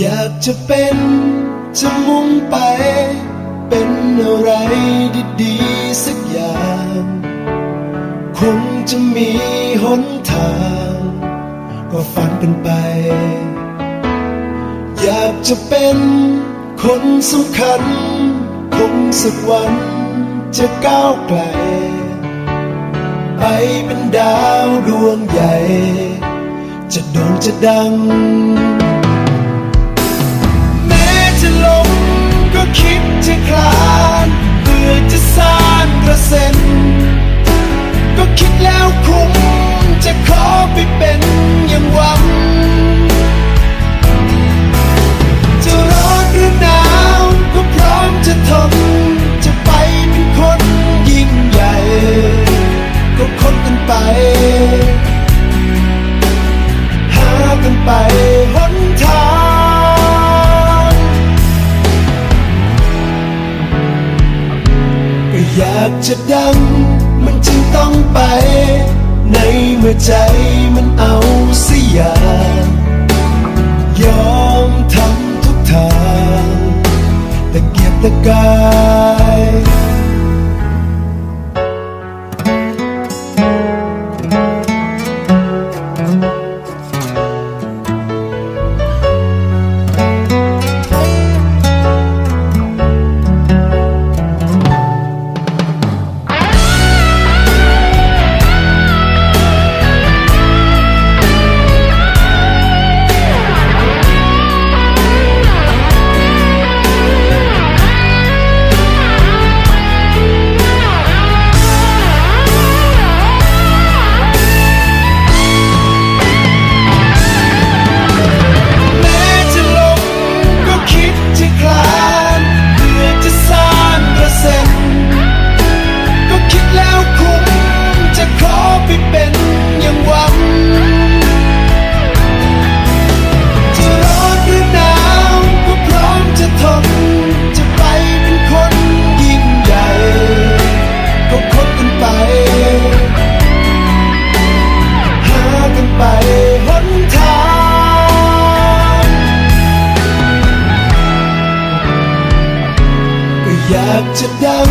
อยากจะเป็นจะมุ่งไป เป็นอะไรดีๆสักอย่าง คงจะมีหนทาง ก็ฝันกันไป อยากจะเป็นคนสำคัญ คงสักวันจะก้าวไกล ไปเป็นดาวดวงใหญ่ จะโด่งจะดัง เซ็นก็คิดแล้วคุ้มจะขอไปเป็น อยากจะดัง มันจึงต้องไป ในเมื่อใจมันเอาเสียอย่ายอมทำทุกทาง แต่เกียรตะกายากจะดัง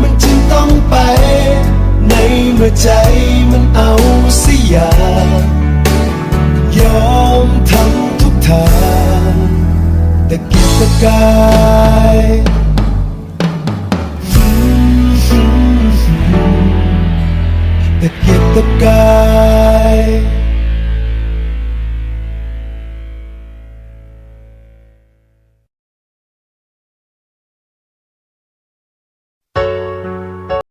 มันจึงต้องไป ในเมื่อใจมันเอาเสียอย่ายอมทำทุกทางแต่เกียรตะกายแต่เกียรตะกาย